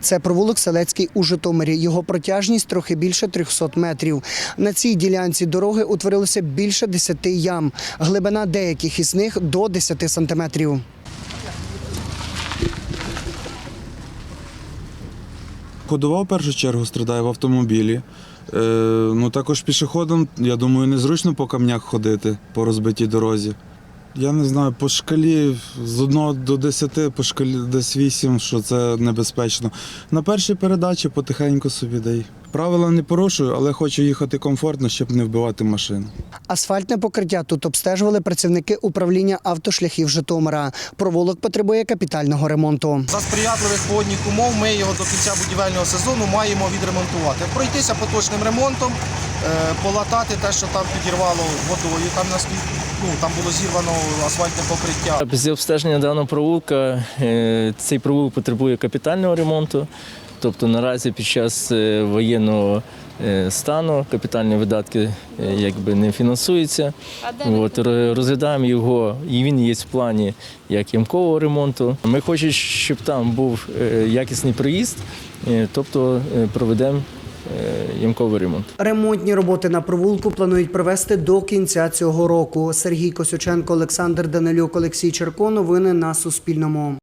Це провулок Селецький у Житомирі. Його протяжність трохи більше 300 метрів. На цій ділянці дороги утворилося більше 10 ям. Глибина деяких із них до 10 сантиметрів. Ходова в першу чергу страдає в автомобілі. Е, ну також пішоходом, я думаю, незручно по камнях ходити по розбитій дорозі. Я не знаю, по шкалі з 1 до 10, по шкалі десь 8, що це небезпечно. На першій передачі потихеньку собі дай. Правила не порушую, але хочу їхати комфортно, щоб не вбивати машину. Асфальтне покриття тут обстежували працівники управління автошляхів Житомира. Провулок потребує капітального ремонту. За сприятливих погодних умов ми його до кінця будівельного сезону маємо відремонтувати. Пройтися поточним ремонтом, е, полатати те, що там підірвало водою. Там наскільки ну, там було зірвано асфальтне покриття. Після обстеження даного провулка е, цей провулок потребує капітального ремонту. Тобто наразі під час е, воєнного е, стану капітальні видатки якби не фінансуються. От, розглядаємо його, і він є в плані як ямкового ремонту. Ми хочемо, щоб там був якісний проїзд, е, тобто проведемо ямковий ремонт. Ремонтні роботи на провулку планують провести до кінця цього року. Сергій Косюченко, Олександр Данилюк, Олексій Черко. Новини на Суспільному.